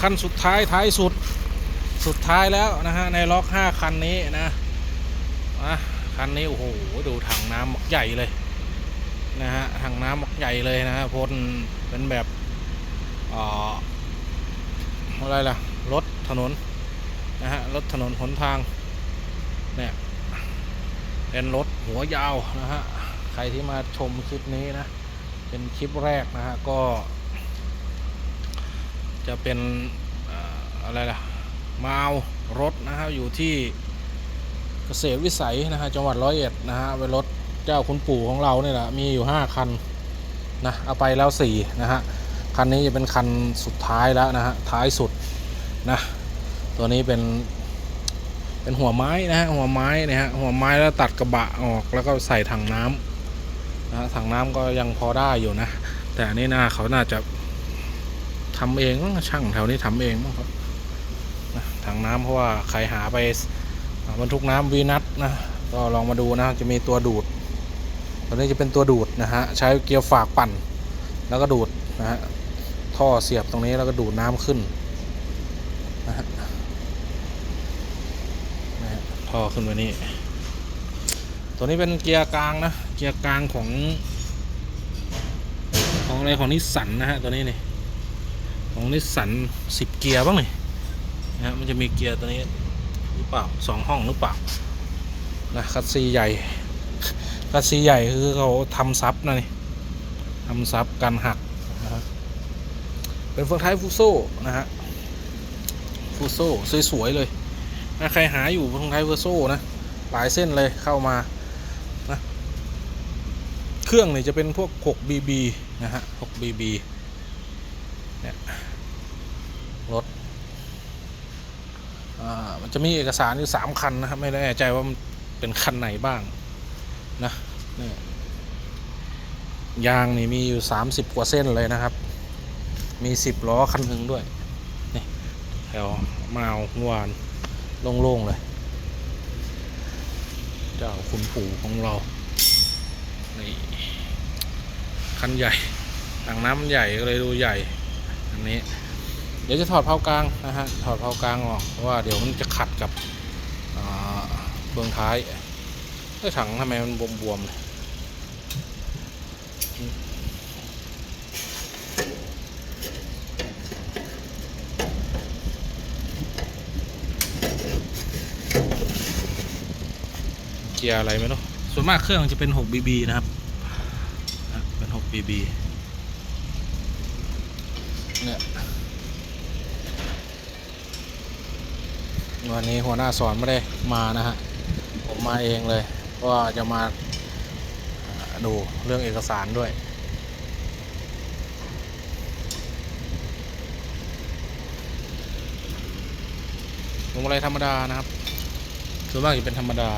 คันสุดท้ายท้ายสุดสุดท้ายแล้วนะฮะในล็อกห้าคันนี้นะอะคันนี้โอ้โหดูถังน้ำหมกใหญ่เลยนะฮะถังน้ำหมกใหญ่เลยนะฮะพ่นเป็นแบบอ่ออะไรล่ะรถถนนนะฮะรถถนนหนทางเนี่ยเป็นรถหัวยาวนะฮะใครที่มาชมคลิปนี้นะเป็นคลิปแรกนะฮะก็ จะเป็นอะไรล่ะมาเอารถนะฮะอยู่ที่เกษตรวิสัยนะฮะจังหวัดร้อยเอ็ดนะฮะเป็นรถเจ้าคุณปู่ของเราเนี่ยแหละมีอยู่ 5 คันนะเอาไปแล้ว4นะฮะคันนี้จะเป็นคันสุดท้ายแล้วนะฮะท้ายสุดนะตัวนี้เป็นเป็นหัวไม้นะฮะหัวไม้นี่ฮะหัวไม้แล้วตัดกระบะออกแล้วก็ใส่ถังน้ำนะฮะถังน้ำก็ยังพอได้อยู่นะ แต่อันนี้น่าเขาน่าจะ ทำเองมั้งช่างแถวนี้ทำเองมั้งครับนะถังน้ำเพราะว่าใครหาไปบรรทุกน้ำวีนัทนะก็ลองมาดูนะจะมีตัวดูด ตัวนี้จะเป็นตัวดูดนะฮะใช้เกียร์ฝากปั่น แล้วก็ดูดนะฮะท่อเสียบตรงนี้แล้วก็ดูดน้ำขึ้นนะฮะท่อขึ้นไปนี่ตัวนี้เป็นเกียร์กลางนะเกียร์กลางของของอะไรของนิสสันนะฮะตัวนี้นี่ ของนิสสันสิบเกียร์บ้างนี่นะฮะมันจะมีเกียร์ตัวนี้หรือเปล่าสองห้องหรือเปล่านะคัสซีใหญ่คัสซีใหญ่คือเขาทำซับนะนี่ทำซับกันหักนะฮะเป็นเฟืองท้ายฟูโซ่นะฮะฟูโซ่สวยๆเลยนะใครหาอยู่เฟืองท้ายฟูโซ่นะหลายเส้นเลยเข้ามานะเครื่องเนี่ยจะเป็นพวก 6BB นะฮะ 6BB เนี่ย รถมันจะมีเอกสารอยู่3คันนะครับ ไม่แน่ใจว่ามันเป็นคันไหนบ้างนะเนี่ยยางนี่มีอยู่30กว่าเส้นเลยนะครับ มี10ล้อคันหนึ่งด้วย นี่แถวมาเอาเมื่อวานโล่ง ๆ เลย เจ้าคุณปู่ของเรา นี่ คันใหญ่ถังน้ำใหญ่ก็เลยดูใหญ่ อันนี้ ดี๋ยวจะถอดเผากลางนะฮะถอดเผากลางออกเพราะว่าเดี๋ยวมันจะขัดกับเฟืองท้ายไอ้ถังทำไมมันบวมๆเลยเกียร์อะไรไม่รู้ส่วนมากเครื่องจะเป็น 6BB นะครับ เป็น 6BB เนี่ย วันนี้หัวหน้าสอนไม่ได้มานะฮะ ผมมาเองเลยเพราะว่าจะมาดูเรื่องเอกสารด้วยลงอะไรธรรมดานะครับ ส่วนมากจะเป็นธรรมดา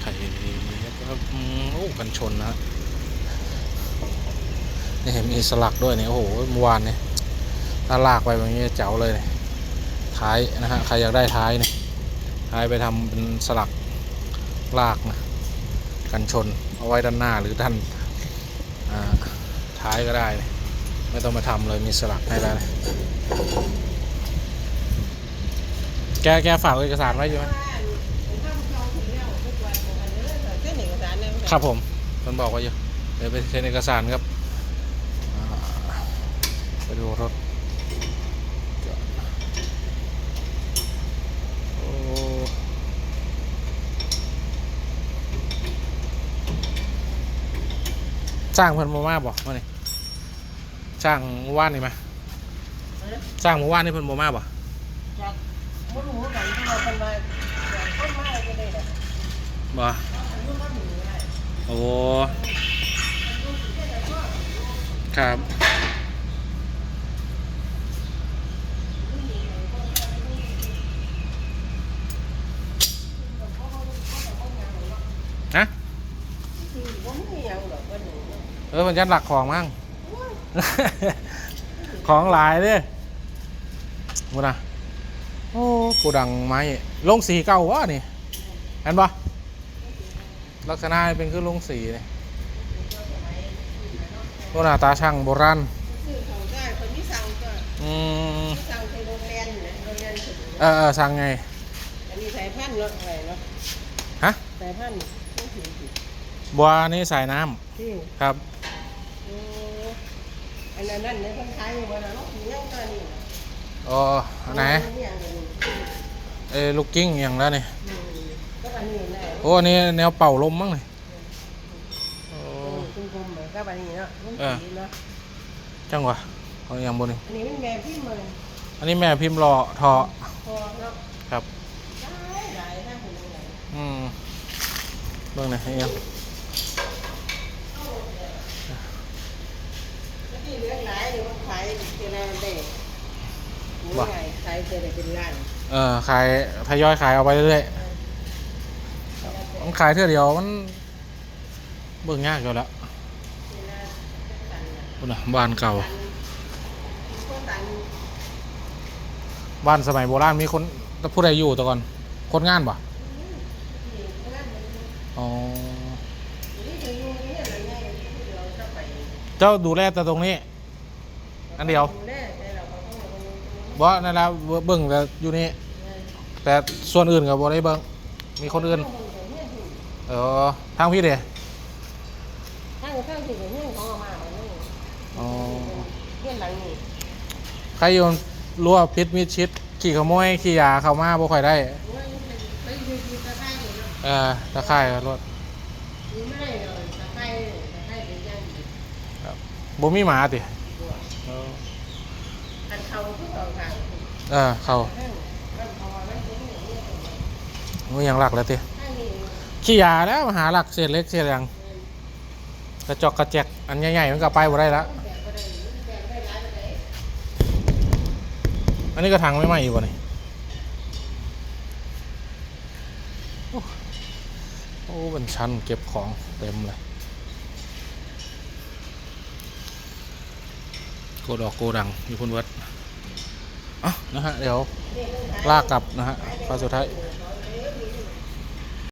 ไข่ครับโอ้กันชนนะฮะนี่เห็นมีสลักด้วยเนี่ย โอ้โหเมื่อวานเนี่ย ถ้าลากไปแบบนี้เจ๋วเลยท้ายนะฮะใครอยากได้ท้ายเนี่ยท้ายไปทำเป็นสลักลากนะกันชนเอาไว้ด้านหน้าหรือด้านท้ายก็ได้ ไม่ต้องมาทำเลยมีสลักให้แล้วแกแกฝากเอกสารไว้ใช่ไหมครับผมมันบอกไว้อยู่เดี๋ยวไปเซ็นเอกสารครับไปดูรถก่อนโอ้ จ้างเพิ่นมาว่าบอกว่านี่จ้างเมื่อวานนี่ไหมจ้างเมื่อวานนี่เพิ่นมาว่าบอกบ่โอ้ครับฮะ เออมันยันหลักของมั่งของหลายเด้มูนะโอ้กูดังไม้ลงสีเก่าวะนี่เห็นปะลักษณะเป็นคือลงสีเนี่ยโบราณตาช่างโบราณซื้อเขาได้คนที่สั่งก็อืมสั่งในโรงเรียนนะโรงเรียนสุดเออเออสั่งไงอันนี้สายพันธุ์เนาะอะไรเนาะฮะสายพันธุ์ต้องถือสิบัวนี่สายน้ำที่ครับโอ้ อันนั้นนั่นเนี่ยคนขายอยู่บนนั้นเนาะอยู่ยังตัวนี้น่ะอ๋ออันไหนเนี่ยอันนี้เอ้ลูกกิ้งอย่างแล้วนี่อืมก็อันนี้แหละโอ้อันนี้แนวเป่าลมมั้งเลยโอ้คุณคุมเหมือนกับอันนี้เนาะมันเออสีเนาะจังหวะเอาอย่างบนนี่อันนี้มันแม่พี่มืออันนี้แม่พิมพ์รอทอพอเนาะครับหลายหลายถ้าคุณยังไงอืมเบิ่งหน่อยให้ยัง ที่เลี้ยงหลายเดี๋ยวมันขายเท่านั้นเด้หมูใหญ่ขายเท่าไหร่เป็นล้านเออขายทยอยขายเอาไปเรื่อยๆมันขายเท่าเดียวมันเบิ่งยากอยู่แล้วพุ่นน่ะบ้านเก่า บ้านสมัยโบราณมีคนผู้ใดอยู่แต่ก่อนคนงานป่ะอ๋อ เจ้าดูแลแต่ตรงนี้ อันเดียวบ่นั่นแหละเบิ่งแต่อยู่นี่แต่ส่วนอื่นกับบ่ได้เบิ่งมีคนอื่น เออทางพี่เด้ข้างข้างที่เงื่อนของออกมาเนี่ยอ๋อเงื่อนหลังนี่ใครอยู่รั้วพิษมิดชิด ขี่ขโมยขี่ยาเข้ามาบ่ค่อยได้ไปยืนยืนตะไคร้เนาะเออตะไคร่รถยืนไม่ได้เลยตะไคร้ตะไคร้เป็นยังดี บ่มีหมาติเออคันเขาทุกสองทางเออเข้าข้างข้างคอนั่นเป็นอย่างนี้มีอย่างหลักแล้วติข้างนี้ขี้ยาแล้วมาหาหลักเศษเล็กเศษหยังกระจอกกระแจกอันใหญ่ๆมันก็ไปบ่ได้ละอันนี้กระถางไม่ไหม้อยู่วะนี่โอ้โอ้เป็นชั้นเก็บของเต็มเลย โกดอกโกดังอยู่พุ่นวัดอะนะฮะ เดี๋ยวลากกลับนะฮะฟ้าสุดท้าย